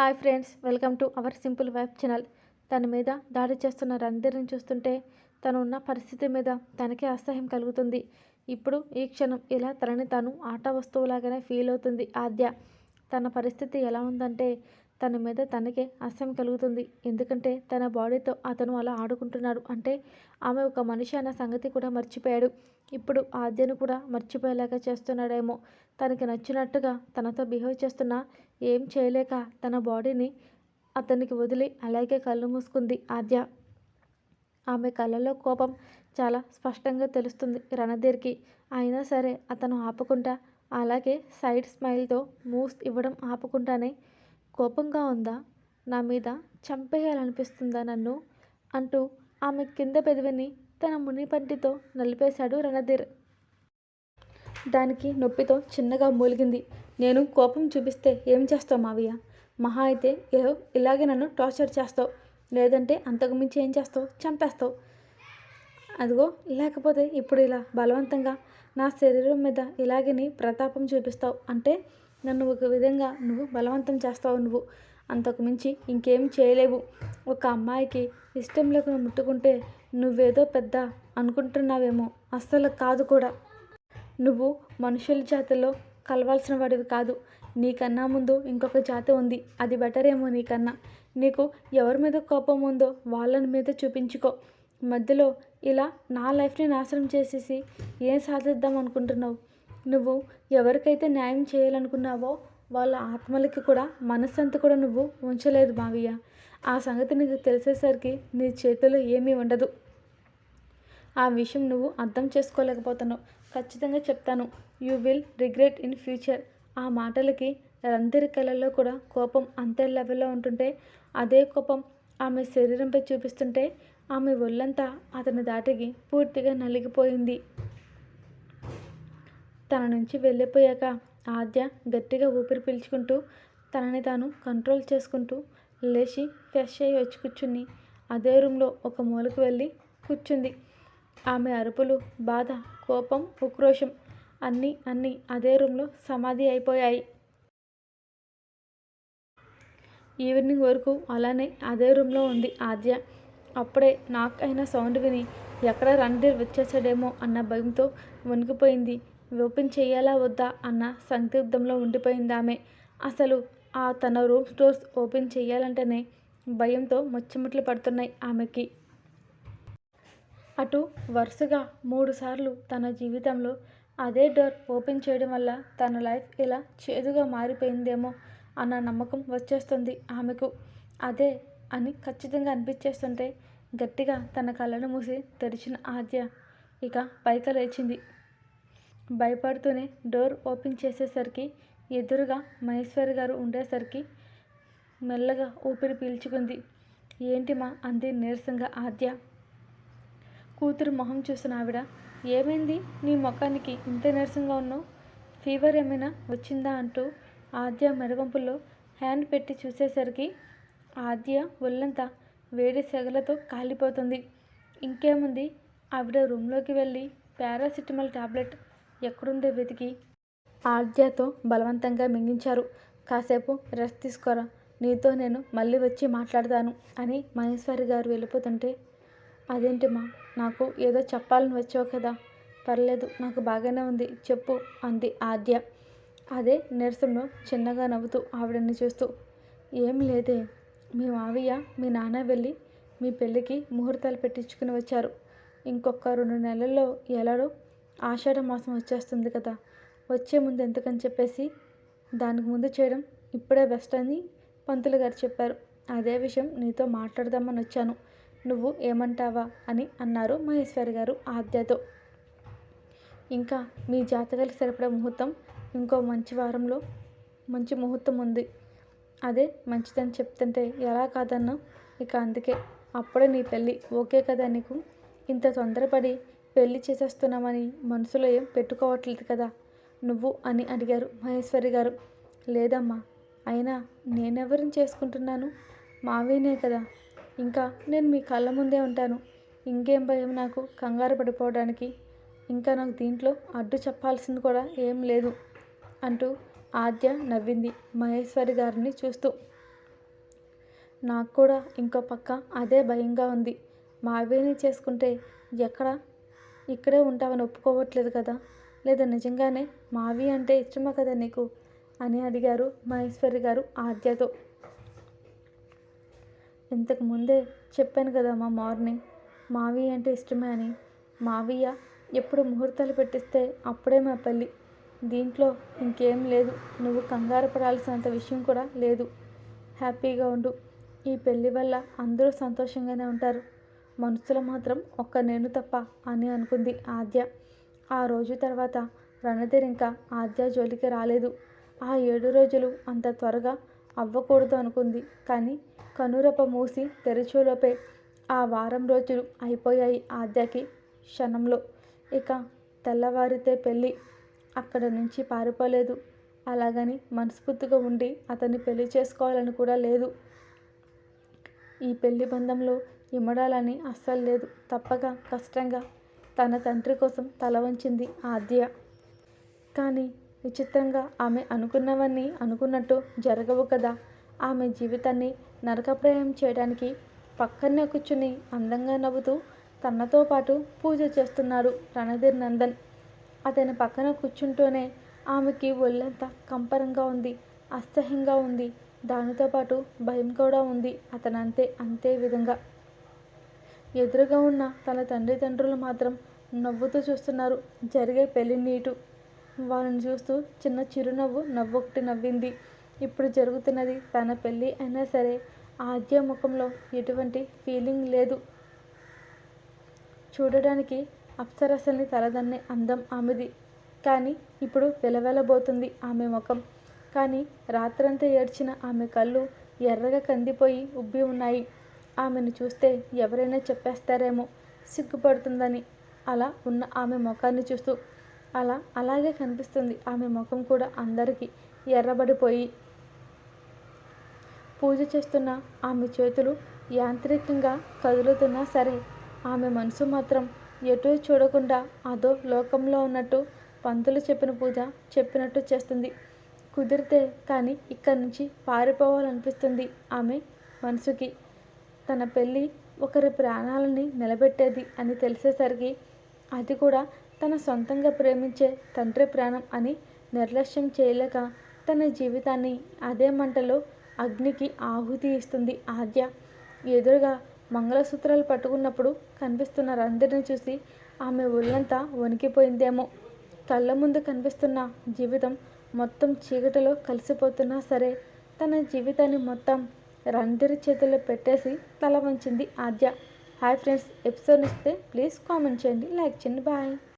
Hi friends welcome to our simple wife channel. తన మీద దాడి చేస్తున్న రణధీర్ని చూస్తుంటే తను ఉన్న పరిస్థితి మీద తనకే అసహ్యం కలుగుతుంది. ఇప్పుడు ఈ క్షణం ఇలా తనని తాను ఆట వస్తువులాగానే ఫీల్ అవుతుంది ఆద్య. తన పరిస్థితి ఎలా ఉందంటే తన మీద తనకే అసహ్యం కలుగుతుంది. ఎందుకంటే తన బాడీతో అతను అలా ఆడుకుంటున్నాడు అంటే ఆమె ఒక మనిషి అన్న సంగతి కూడా మర్చిపోయాడు. ఇప్పుడు ఆద్యను కూడా మర్చిపోయేలాగా చేస్తున్నాడేమో. తనకి నచ్చినట్టుగా తనతో బిహేవ్ చేస్తున్నా ఏం చేయలేక తన బాడీని అతనికి వదిలి అలాగే కళ్ళు మూసుకుంది ఆద్య. ఆమె కళ్ళలో కోపం చాలా స్పష్టంగా తెలుస్తుంది రణధీర్కి. అయినా సరే అతను ఆపకుండా అలాగే సైడ్ స్మైల్తో మూవ్స్ ఇవ్వడం ఆపకుండానే కోపంగా ఉందా? నా మీద చంపేయాలనిపిస్తుందా నన్ను? అంటూ ఆమె కింద పెదవిని తన మునిపంటితో నలిపేశాడు రణధీర్. దానికి నొప్పితో చిన్నగా మూలిగింది. నేను కోపం చూపిస్తే ఏం చేస్తావు మావయ్య? మహా అయితే ఏదో ఇలాగే నన్ను టార్చర్ చేస్తావు. లేదంటే అంతకుమించి ఏం చేస్తావు? చంపేస్తావు. అదిగో లేకపోతే ఇప్పుడు ఇలా బలవంతంగా నా శరీరం మీద ఇలాగని ప్రతాపం చూపిస్తావు అంటే నన్ను ఒక విధంగా నువ్వు బలవంతం చేస్తావు నువ్వు. అంతకు మించి ఇంకేం చేయలేవు. ఒక అమ్మాయికి ఇష్టంలోకి ముట్టుకుంటే నువ్వేదో పెద్ద అనుకుంటున్నావేమో. అస్సలు కాదు కూడా. నువ్వు మనుషుల జాతిలో కలవాల్సిన వాడివి కాదు. నీకన్నా ముందు ఇంకొక జాతి ఉంది. అది బెటర్ ఏమో నీకన్నా. నీకు ఎవరి మీద కోపం ఉందో వాళ్ళని మీద చూపించుకో. మధ్యలో ఇలా నా లైఫ్ని నాశనం చేసేసి ఏం సాధిద్దాం అనుకుంటున్నావు? నువ్వు ఎవరికైతే న్యాయం చేయాలనుకున్నావో వాళ్ళ ఆత్మలకి కూడా మనస్సంత కూడా నువ్వు ఉంచలేదు మావయ్య. ఆ సంగతి నీకు తెలిసేసరికి నీ చేతిలో ఏమీ ఉండదు. ఆ విషయం నువ్వు అర్థం చేసుకోలేకపోతున్నావు. ఖచ్చితంగా చెప్తాను. You will regret in future. ఆ మాటలకి రందరి కళల్లో కూడా కోపం అంతే లెవెల్లో ఉంటుంటే అదే కోపం ఆమె శరీరంపై చూపిస్తుంటే ఆమె ఒళ్ళంతా అతని దాటికి పూర్తిగా నలిగిపోయింది. తన నుంచి వెళ్ళిపోయాక ఆద్య గట్టిగా ఊపిరి పీల్చుకుంటూ తనని తాను కంట్రోల్ చేసుకుంటూ లేచి ఫ్రెష్ అయ్యి వచ్చి కూర్చుని అదే రూమ్లో ఒక మూలకు వెళ్ళి కూర్చుంది. ఆమె అరుపులు బాధ కోపం ఉక్రోషం అన్నీ అన్నీ అదే రూమ్లో సమాధి అయిపోయాయి. ఈవినింగ్ వరకు అలానే అదే రూమ్లో ఉంది ఆద్య. అప్పుడే నాక్ అయిన సౌండ్ విని ఎక్కడ రణధీర్ వచ్చేసాడేమో అన్న భయంతో వణికిపోయింది. ఓపెన్ చేయాలా వద్దా అన్న సందిగ్ధంలో ఉండిపోయింది ఆమె. అసలు ఆ తన రూమ్ స్టోర్స్ ఓపెన్ చేయాలంటేనే భయంతో ముచ్చముట్లు పడుతున్నాయి ఆమెకి. అటు వరుసగా మూడుసార్లు తన జీవితంలో అదే డోర్ ఓపెన్ చేయడం వల్ల తన లైఫ్ ఇలా చేదుగా మారిపోయిందేమో అన్న నమ్మకం వచ్చేస్తుంది ఆమెకు. అదే అని ఖచ్చితంగా అనిపించేస్తుంటే గట్టిగా తన కళ్ళను మూసి తెరిచిన ఆద్య ఇక పైక లేచింది. భయపడుతూనే డోర్ ఓపెన్ చేసేసరికి ఎదురుగా మహేశ్వరి గారు ఉండేసరికి మెల్లగా ఊపిరి పీల్చుకుంది. ఏంటి మా? అంది నీరసంగా ఆద్య. కూతురు మొహం చూసిన ఆవిడ. ఏమైంది? నీ ముఖానికి ఇంత నీరసంగా ఉన్నావు? ఫీవర్ ఏమైనా వచ్చిందా? అంటూ ఆద్య మెరగంపుల్లో హ్యాండ్ పెట్టి చూసేసరికి ఆద్య ఒళ్ళంతా వేడి సెగలతో కాలిపోతుంది. ఇంకేముంది? ఆవిడ రూమ్లోకి వెళ్ళి పారాసిటమాల్ టాబ్లెట్ ఎక్కడుందో వెతికి. ఆద్యతో బలవంతంగా మింగించారు. కాసేపు రెస్ట్ తీసుకోరా నీతో నేను మళ్ళీ వచ్చి మాట్లాడతాను అని మహేశ్వరి గారు వెళ్ళిపోతుంటే అదేంటిమా నాకు ఏదో చెప్పాలని వచ్చావు కదా పర్లేదు నాకు బాగానే ఉంది చెప్పు అంది ఆద్య. అదే నీరసంలో చిన్నగా నవ్వుతూ ఆవిడని చూస్తూ ఏం లేదే మీ మావయ్య మీ నాన్న వెళ్ళి మీ పెళ్ళికి ముహూర్తాలు పెట్టించుకుని వచ్చారు. ఇంకొక రెండు నెలల్లో ఎలాడో ఆషాఢ మాసం వచ్చేస్తుంది కదా. వచ్చే ముందు ఎందుకని చెప్పేసి దానికి ముందు చేయడం ఇప్పుడే బెస్ట్ అని పంతులు గారు చెప్పారు. అదే విషయం నీతో మాట్లాడదామని వచ్చాను. నువ్వు ఏమంటావా అని అన్నారు మహేశ్వరి గారు ఆద్యతో. ఇంకా మీ జాతకాలకు సరిపడే ముహూర్తం ఇంకో మంచి వారంలో మంచి ముహూర్తం ఉంది. అదే మంచిదని చెప్తుంటే ఎలా కాదన్నా? ఇక అందుకే అప్పుడే నీ పెళ్ళి ఓకే కదా నీకు? ఇంత తొందరపడి పెళ్ళి చేసేస్తున్నామని మనసులో ఏం పెట్టుకోవట్లేదు కదా. నువ్వు అని అడిగారు మహేశ్వరి గారు. లేదమ్మా అయినా నేనెవరిని చేసుకుంటున్నాను? మావేనే కదా. ఇంకా నేను మీ కళ్ళ ముందే ఉంటాను. ఇంకేం భయం నాకు కంగారు పడిపోవడానికి. ఇంకా నాకు దీంట్లో అడ్డు చెప్పాల్సింది కూడా ఏం లేదు అంటూ ఆద్య నవ్వింది మహేశ్వరి గారిని చూస్తూ. నాకు కూడా ఇంకో పక్క అదే భయంగా ఉంది. మావేని చేసుకుంటే ఎక్కడ ఇక్కడే ఉంటావని ఒప్పుకోవట్లేదు కదా? లేదా నిజంగానే మావి అంటే ఇష్టమా కదా నీకు? అని అడిగారు మహేశ్వరి గారు ఆద్యతో. ఇంతకు ముందే చెప్పాను కదా మా మార్నింగ్. మావి అంటే ఇష్టమే అని. మావయ్య ఎప్పుడు ముహూర్తాలు పెట్టిస్తే అప్పుడే మా పెళ్ళి దీంట్లో ఇంకేం లేదు. నువ్వు కంగారు పడాల్సినంత విషయం కూడా లేదు. హ్యాపీగా ఉండు. ఈ పెళ్ళి వల్ల అందరూ సంతోషంగానే ఉంటారు. మనసులో మాత్రం ఒక్క నేను తప్ప అని అనుకుంది ఆద్య. ఆ రోజు తర్వాత రణధీర్ ఇంకా ఆద్య జోలికి రాలేదు. ఆ ఏడు రోజులు అంత త్వరగా అవ్వకూడదు అనుకుంది. కానీ కనురప మూసి తెరిచేలోపే ఆ వారం రోజులు అయిపోయాయి ఆద్యకి క్షణంలో. ఇక తెల్లవారితే పెళ్ళి. అక్కడ నుంచి పారిపోలేదు. అలాగని మనస్ఫూర్తిగా ఉండి అతన్ని పెళ్ళి చేసుకోవాలని కూడా లేదు. ఈ పెళ్ళి బంధంలో ఇమడాలని అస్సలు లేదు. తప్పక కష్టంగా తన తండ్రి కోసం తల వంచింది ఆద్య. కానీ విచిత్రంగా ఆమె అనుకున్నవన్నీ అనుకున్నట్టు జరగవు కదా. ఆమె జీవితాన్ని నరకప్రాయం చేయడానికి పక్కనే కూర్చుని అందంగా నవ్వుతూ తనతో పాటు పూజ చేస్తున్నారు రణధీర్ నందన్. అతని పక్కన కూర్చుంటూనే ఆమెకి ఒళ్ళంతా కంపరంగా ఉంది అసహ్యంగా ఉంది. దానితో పాటు భయం కూడా ఉంది. అతనంతే అంతే విధంగా. ఎదురుగా ఉన్న తన తండ్రి తండ్రులు మాత్రం నవ్వుతూ చూస్తున్నారు. జరిగే పెళ్ళి నీటు. వాళ్ళని చూస్తూ చిన్న చిరునవ్వు నవ్వొకటి నవ్వింది. ఇప్పుడు జరుగుతున్నది తన పెళ్ళి అయినా సరే ఆద్య ముఖంలో ఎటువంటి ఫీలింగ్ లేదు. చూడడానికి అప్సరసల్ని తలదన్నే అందం ఆమెది. కానీ ఇప్పుడు వెలవెలబోతుంది ఆమె ముఖం. కానీ రాత్రంతా ఏడ్చిన ఆమె కళ్ళు ఎర్రగా కందిపోయి ఉబ్బి ఉన్నాయి. ఆమెను చూస్తే ఎవరైనా చెప్పేస్తారేమో సిగ్గుపడుతుందని. అలా ఉన్న ఆమె ముఖాన్ని చూస్తూ అలా అలాగే కనిపిస్తుంది ఆమె ముఖం కూడా అందరికీ ఎర్రబడిపోయి. పూజ చేస్తున్న ఆమె చేతులు యాంత్రికంగా కదులుతున్నా సరే ఆమె మనసు మాత్రం ఎటూ చూడకుండా అదో లోకంలో ఉన్నట్టు పంతులు చెప్పిన పూజ చెప్పినట్టు చేస్తుంది. కుదిరితే కానీ ఇక్కడి నుంచి పారిపోవాలనిపిస్తుంది ఆమె మనసుకి. తన పెళ్ళి ఒకరి ప్రాణాలని నిలబెట్టేది అని తెలిసేసరికి అది కూడా తన సొంతంగా ప్రేమించే తండ్రి ప్రాణం అని నిర్లక్ష్యం చేయలేక తన జీవితాన్ని అదే మంటలో అగ్నికి ఆహుతి ఇస్తుంది ఆద్య. ఎదురుగా మంగళసూత్రాలు పట్టుకున్నప్పుడు కనిపిస్తున్న రందిని చూసి ఆమె ఒళ్ళంతా వణికిపోయిందేమో. కళ్ళ ముందు కనిపిస్తున్న జీవితం మొత్తం చీకటిలో కలిసిపోతున్నా సరే తన జీవితాన్ని మొత్తం రందిరి చేతుల్లో పెట్టేసి తల వంచింది ఆద్య. హాయ్ ఫ్రెండ్స్ ఎపిసోడ్ ఇస్తే ప్లీజ్ కామెంట్ చేయండి లైక్ చేయండి బాయ్.